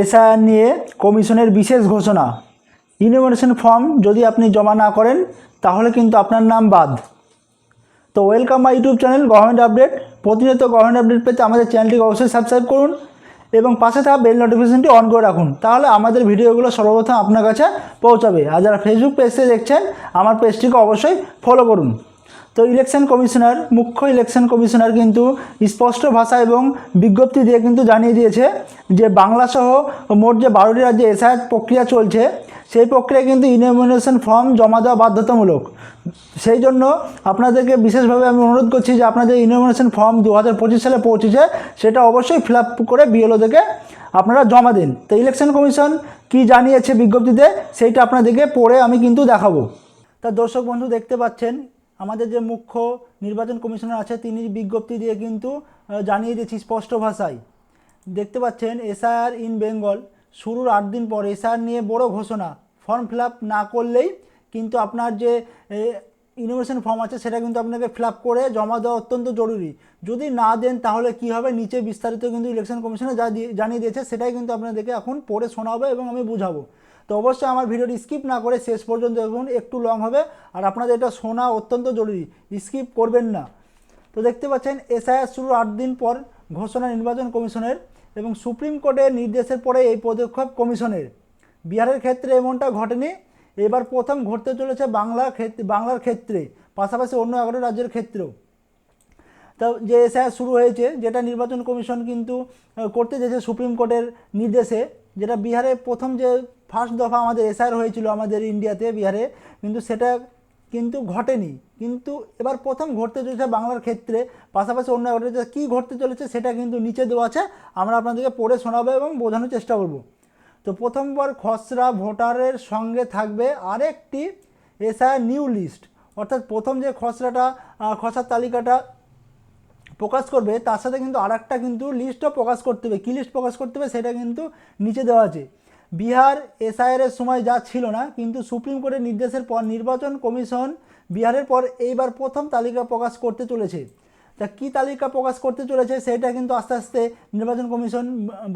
SIR নিয়ে কমিশনের বিশেষ ঘোষণা। ইনোভেশন ফর্ম যদি আপনি জমা না করেন, তাহলে কিন্তু আপনার নাম বাদ। তো welcome my YouTube channel, government update. প্রতিনিয়ত গভর্নমেন্ট আপডেট পেতে আমাদের চ্যানেলটিকে অবশ্যই সাবস্ক্রাইব করুন এবং পাশে থাকা বেল নোটিফিকেশনটি অন করে রাখুন। তাহলে আমাদের ভিডিওগুলো সর্বপ্রথম আপনার কাছে পৌঁছাবে। আর যারা ফেসবুক পেজে দেখছেন, আমার পেজটিকে অবশ্যই ফলো করুন। তো ইলেকশন কমিশনার মুখ্য ইলেকশন কমিশনার কিন্তু স্পষ্ট ভাষা এবং বিজ্ঞপ্তি দিয়ে কিন্তু জানিয়ে দিয়েছে যে বাংলা সহ মোট যে বারোটি রাজ্যে এসআইআর প্রক্রিয়া চলছে, সেই প্রক্রিয়ায় কিন্তু ইনমিনেশন ফর্ম জমা দেওয়া বাধ্যতামূলক। সেই জন্য আপনাদেরকে বিশেষভাবে আমি অনুরোধ করছি যে আপনাদের ইনমিনেশন ফর্ম দু হাজার পঁচিশ সালে পৌঁছেছে, সেটা অবশ্যই ফিল আপ করে বিএলওদেরকে আপনারা জমা দিন। তো ইলেকশন কমিশন কি জানিয়েছে বিজ্ঞপ্তিতে, সেইটা আপনাদেরকে পড়ে আমি কিন্তু দেখাবো। তা দর্শক বন্ধু দেখতে পাচ্ছেন আমাদের যে মুখ্য নির্বাচন কমিশনার আছে, তিনি বিজ্ঞপ্তি দিয়ে কিন্তু জানিয়ে দিয়েছি স্পষ্ট ভাষায়। দেখতে পাচ্ছেন, এসআইআর ইন বেঙ্গল, শুরুর আট দিন পর এসআইআর নিয়ে বড় ঘোষণা। ফর্ম ফিল না করলেই কিন্তু আপনার যে ইনোভেশন ফর্ম আছে, সেটা কিন্তু আপনাকে ফিল করে জমা দেওয়া অত্যন্ত জরুরি। যদি না দেন, তাহলে কি হবে? নিচে বিস্তারিত কিন্তু ইলেকশন কমিশনে যা জানিয়ে দিয়েছে, সেটাই কিন্তু আপনাদেরকে এখন পড়ে শোনাবো এবং আমি বুঝাবো। তো অবশ্যই আমার ভিডিওটি স্কিপ না করে শেষ পর্যন্ত দেখুন, একটু লং হবে। আর আপনাদের এটা শোনা অত্যন্ত জরুরি, স্কিপ করবেন না। তো দেখতে পাচ্ছেন, এসআইআর শুরুর আট দিন পর ঘোষণা নির্বাচন কমিশনের এবং সুপ্রিম কোর্টের নির্দেশের পরে এই পদক্ষেপ কমিশনের। বিহারের ক্ষেত্রে এমনটা ঘটেনি। এবার প্রথম ঘটতে চলেছে বাংলা ক্ষেত্রে, বাংলার ক্ষেত্রে, পাশাপাশি অন্য এগারো রাজ্যের ক্ষেত্রেও। তা যে এসআইআর শুরু হয়েছে, যেটা নির্বাচন কমিশন কিন্তু করতে চেয়েছে সুপ্রিম কোর্টের নির্দেশে, যেটা বিহারে প্রথম যে ফার্স্ট দফা আমাদের এসআইআর হয়েছিল আমাদের ইন্ডিয়াতে বিহারে। কিন্তু সেটা কিন্তু ঘটেনি। কিন্তু এবার প্রথম ঘটতে চলেছে বাংলার ক্ষেত্রে পাশাপাশি অন্য যে কী ঘটতে চলেছে সেটা কিন্তু নিচে দেওয়া আছে। আমরা আপনাদেরকে পড়ে শোনাবো এবং বোঝানোর চেষ্টা করব। তো প্রথমবার খসড়া ভোটারের সঙ্গে থাকবে আরেকটি এসআইআর নিউ লিস্ট। অর্থাৎ প্রথম যে খসড়াটা আহ, খসড়ার তালিকাটা প্রকাশ করবে তার সাথে কিন্তু আর কিন্তু লিস্টও প্রকাশ করতে হবে। কী লিস্ট প্রকাশ করতে হবে সেটা কিন্তু নিচে দেওয়া আছে। বিহার এসআইআর এর সময় যা ছিল না, কিন্তু সুপ্রিম কোর্টের নির্দেশের পর নির্বাচন কমিশন বিহারের পর এইবার প্রথম তালিকা প্রকাশ করতে চলেছে। তা কী তালিকা প্রকাশ করতে চলেছে সেটা কিন্তু আস্তে আস্তে নির্বাচন কমিশন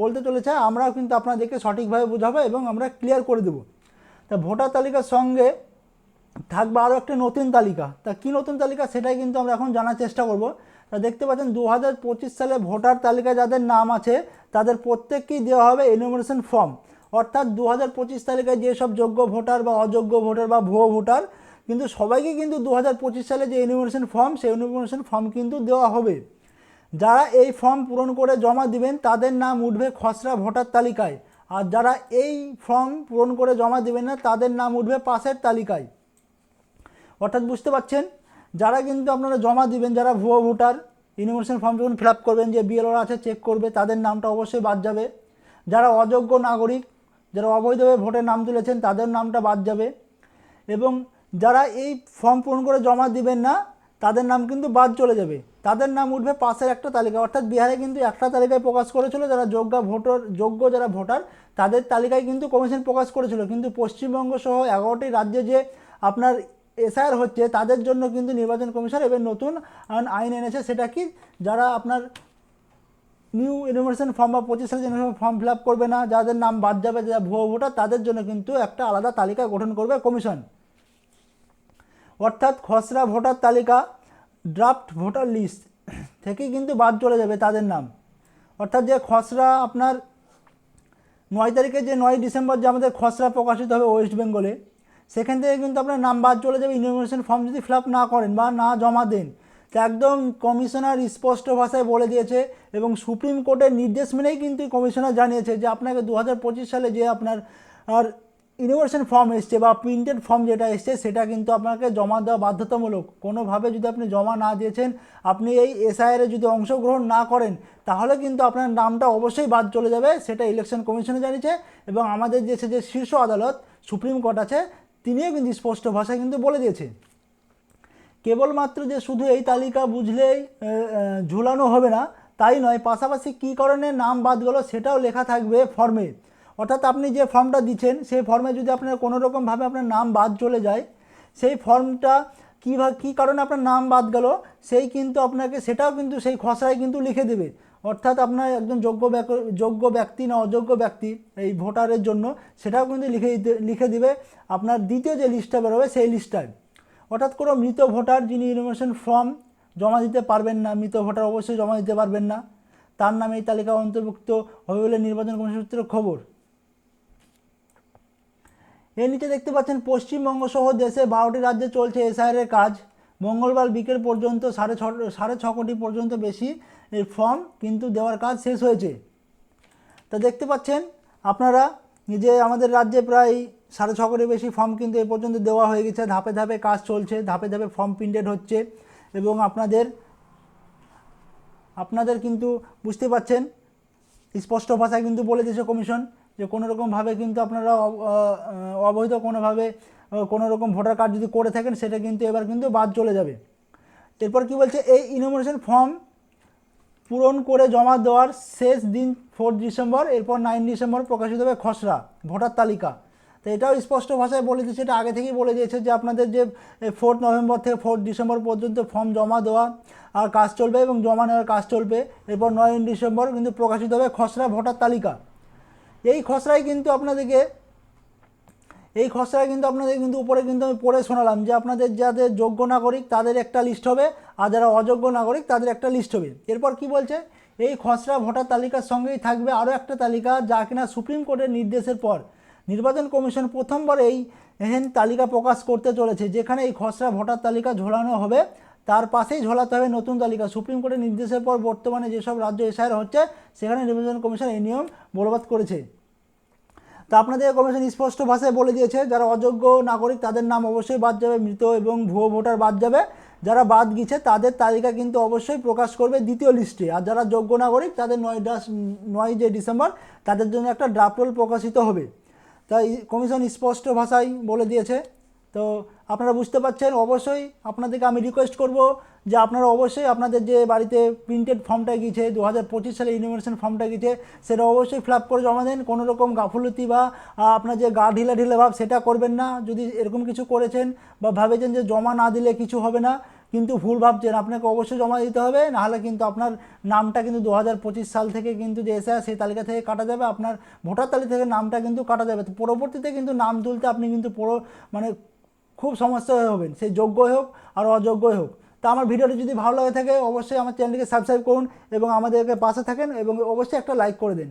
বলতে চলেছে। আমরাও কিন্তু আপনাদেরকে সঠিকভাবে বোঝাবো এবং আমরা ক্লিয়ার করে দেবো। তা ভোটার তালিকার সঙ্গে থাকবে আরও একটা নতুন তালিকা। তা কী নতুন তালিকা সেটাই কিন্তু আমরা এখন জানার চেষ্টা করব। তা দেখতে পাচ্ছেন দু হাজার পঁচিশ সালে ভোটার তালিকায় যাদের নাম আছে, তাদের প্রত্যেককেই দেওয়া হবে এনুমারেশন ফর্ম অর্থাৎ দু হাজার পঁচিশ তালিকায় যেসব যোগ্য ভোটার বা অযোগ্য ভোটার বা ভুয়ো ভোটার, কিন্তু সবাইকে কিন্তু দু হাজার পঁচিশ সালে যে এনুমারেশন ফর্ম সেই এনুমারেশন ফর্ম কিন্তু দেওয়া হবে। যারা এই ফর্ম পূরণ করে জমা দিবেন, তাদের নাম উঠবে খসড়া ভোটার তালিকায়। আর যারা এই ফর্ম পূরণ করে জমা দিবেন না, তাদের নাম উঠবে পাশের তালিকায়। অর্থাৎ বুঝতে পারছেন? যারা কিন্তু আপনারা জমা দিবেন, যারা ভুয়ো ভোটার ইনোভেশন ফর্ম যখন ফিল করবেন, যে বিএলওরা আছে চেক করবে, তাদের নামটা অবশ্যই বাদ যাবে। যারা অযোগ্য নাগরিক যারা অবৈধভাবে ভোটের নাম তুলেছেন তাদের নামটা বাদ যাবে। এবং যারা এই ফর্ম পূরণ করে জমা দিবেন না, তাদের নাম কিন্তু বাদ চলে যাবে। তাদের নাম উঠবে পাশের একটা তালিকা অর্থাৎ বিহারে কিন্তু একটা তালিকায় প্রকাশ করেছিল যারা যোগ্য ভোটার, যোগ্য যারা ভোটার, তাদের তালিকায় কিন্তু কমিশন প্রকাশ করেছিল। কিন্তু পশ্চিমবঙ্গ সহ এগারোটি রাজ্যে যে আপনার এসআইআর হচ্ছে, তাদের জন্য কিন্তু নির্বাচন কমিশন এবার নতুন আইন এনেছে। সেটা কি? যারা আপনার নিউ ইনোভেশন ফর্ম বা পঁচিশ সালের সালে ফর্ম ফিল আপ করবে না, যাদের নাম বাদ যাবে, যারা ভুয়ো ভোটার, তাদের জন্য কিন্তু একটা আলাদা তালিকা গঠন করবে কমিশন অর্থাৎ খসড়া ভোটার তালিকা ড্রাফট ভোটার লিস্ট থেকে কিন্তু বাদ চলে যাবে তাদের নাম। অর্থাৎ যে খসড়া আপনার নয় তারিখে যে নয় ডিসেম্বর যে আমাদের খসড়া প্রকাশিত হবে ওয়েস্ট বেঙ্গলে সেখান থেকে কিন্তু আপনার নাম বাদ চলে যাবে ইনফরমেশন ফর্ম যদি ফিল আপ না করেন বা না জমা দেন। তো একদম কমিশনার স্পষ্ট ভাষায় বলে দিয়েছে এবং সুপ্রিম কোর্টের নির্দেশ মেনেই কিন্তু কমিশনার জানিয়েছে যে আপনাকে দু হাজার পঁচিশ সালে যে আপনার, আর ইনোভেশন ফর্ম এসছে বা প্রিন্টেড ফর্ম যেটা এসছে, সেটা কিন্তু আপনাকে জমা দেওয়া বাধ্যতামূলক। কোনোভাবে যদি আপনি জমা না দিয়েছেন, আপনি এই এসআইআরে যদি অংশগ্রহণ না করেন, তাহলে কিন্তু আপনার নামটা অবশ্যই বাদ চলে যাবে, সেটা ইলেকশন কমিশনে জানিয়েছে এবং আমাদের দেশে যে শীর্ষ আদালত, সুপ্রিম কোর্ট আছে, তিনিও কিন্তু স্পষ্ট ভাষায় কিন্তু বলে দিয়েছে। কেবলমাত্র যে শুধু এই তালিকা বুঝলেই ঝুলানো হবে না, তাই নয়, পাশাপাশি কী কারণে নাম বাদ গেলো সেটাও লেখা থাকবে ফর্মে। অর্থাৎ আপনি যে ফর্মটা দিচ্ছেন, সেই ফর্মে যদি আপনার কোনো রকমভাবে আপনার নাম বাদ চলে যায়, সেই ফর্মটা কীভাবে কী কারণে আপনার নাম বাদ গেল, সেই কিন্তু আপনাকে, সেটাও কিন্তু সেই খসড়ায় কিন্তু লিখে দেবে। অর্থাৎ আপনার একজন যোগ্য যোগ্য ব্যক্তি না অযোগ্য ব্যক্তি এই ভোটারের জন্য, সেটাও কিন্তু লিখে দিতে, লিখে দিবে। আপনার দ্বিতীয় যে লিস্টটা বেরোবে, সেই লিস্টটায়। অর্থাৎ কোনো মৃত ভোটার যিনি ইনফরমেশন ফর্ম জমা দিতে পারবেন না, মৃত ভোটার অবশ্যই জমা দিতে পারবেন না, তার নামে এই তালিকা অন্তর্ভুক্ত হবে বলে নির্বাচন কমিশন সূত্রে খবর। এর নিচে দেখতে পাচ্ছেন, পশ্চিমবঙ্গ সহ দেশে বারোটি রাজ্যে চলছে এসআইআর কাজ। মঙ্গলবার বিকেল পর্যন্ত সাড়ে ছ সাড়ে ছ কোটি পর্যন্ত বেশি এই ফর্ম কিন্তু দেওয়ার কাজ শেষ হয়েছে। তা দেখতে পাচ্ছেন, আপনারা যে আমাদের রাজ্যে প্রায় সাড়ে ছ কোটি বেশি ফর্ম কিন্তু এ পর্যন্ত দেওয়া হয়ে গেছে। ধাপে ধাপে কাজ চলছে, ধাপে ধাপে ফর্ম প্রিন্টেড হচ্ছে এবং আপনাদের আপনাদের কিন্তু বুঝতে পাচ্ছেন, স্পষ্ট ভাষায় কিন্তু বলে দিয়েছে কমিশন যে কোনো রকমভাবে কিন্তু আপনারা অবৈধ কোনোভাবে কোনো রকম ভোটার কার্ড যদি করে থাকেন সেটা কিন্তু এবার কিন্তু বাদ চলে যাবে। এরপর কি বলছে? এই ইনোমিনেশন ফর্ম পূরণ করে জমা দেওয়ার শেষ দিন ফোর্থ ডিসেম্বর এরপর নাইন ডিসেম্বর প্রকাশিত হবে খসড়া ভোটার তালিকা। তো এটাও স্পষ্ট ভাষায় বলে দিয়েছে এটা আগে থেকেই বলে দিয়েছে যে আপনাদের যে ফোর্থ নভেম্বর থেকে ফোর্থ ডিসেম্বর পর্যন্ত ফর্ম জমা দেওয়া আর কাজ চলবে এবং জমা নেওয়ার কাজ চলবে। এরপর নয় ডিসেম্বর কিন্তু প্রকাশিত হবে খসড়া ভোটার তালিকা। এই খসড়ায় কিন্তু আপনাদেরকে, এই খসড়ায় কিন্তু আপনাদের কিন্তু উপরে কিন্তু আমি পড়ে শোনালাম যে আপনাদের যাদের যোগ্য নাগরিক তাদের একটা লিস্ট হবে, আর যারা অযোগ্য নাগরিক তাদের একটা লিস্ট হবে। এরপর কি বলছে? এই খসড়া ভোটার তালিকার সঙ্গেই থাকবে আরও একটা তালিকা যা কিনা সুপ্রিম কোর্টের নির্দেশের পর। নির্বাচন কমিশন প্রথমবার এই এহেন তালিকা প্রকাশ করতে চলেছে, যেখানে এই খসড়া ভোটার তালিকা ঝোলানো হবে। তার পাশেই ঝোলাতে হবে নতুন তালিকা। সুপ্রিম কোর্টের নির্দেশের পর বর্তমানে যেসব রাজ্য এসআইআর হচ্ছে, সেখানে নির্বাচন কমিশন এই নিয়ম বলবৎ করেছে। তা আপনাদের কমিশন স্পষ্ট ভাষায় বলে দিয়েছে, যারা অযোগ্য নাগরিক তাদের নাম অবশ্যই বাদ যাবে, মৃত এবং ভুয়ো ভোটার বাদ যাবে। যারা বাদ গিয়েছে, তাদের তালিকা কিন্তু অবশ্যই প্রকাশ করবে দ্বিতীয় লিস্টে। আর যারা যোগ্য নাগরিক, তাদের নয় নয় যে ডিসেম্বর, তাদের জন্য একটা ড্রাফট প্রকাশিত হবে। তাই কমিশন স্পষ্ট ভাষায় বলে দিয়েছে। তো আপনারা বুঝতে পারছেন, অবশ্যই আপনাদেরকে আমি রিকোয়েস্ট করব যে আপনারা অবশ্যই আপনাদের যে বাড়িতে প্রিন্টেড ফর্মটা গিয়েছে দু হাজার পঁচিশ সালে ইনোভেশন ফর্মটা গিয়েছে, সেটা অবশ্যই ফিল করে জমা দেন। কোনো রকম গাফলতি বা আপনার যে গা ঢিলা ঢিলা ভাব, সেটা করবেন না। যদি এরকম কিছু করেছেন বা ভাবেছেন যে জমা না দিলে কিছু হবে না কিন্তু ভুল ভাবছেন, আপনাকে অবশ্যই জমা দিতে হবে, নাহলে কিন্তু আপনার নামটা কিন্তু দু হাজার পঁচিশ সাল থেকে কিন্তু যে এসে সেই তালিকা থেকে কাটা যাবে, আপনার ভোটার তালিকা থেকে নামটা কিন্তু কাটা যাবে। তো পরবর্তীতে কিন্তু নাম তুলতে আপনি কিন্তু পুরো মানে খুব সমস্যা হয়ে হবেন সেই যোগ্যই হোক আর অযোগ্যই হোক। তা আমার ভিডিওটি যদি ভালো লাগে থাকে, অবশ্যই আমার চ্যানেলটিকে সাবস্ক্রাইব করুন এবং আমাদেরকে পাশে থাকেন এবং অবশ্যই একটা লাইক করে দিন।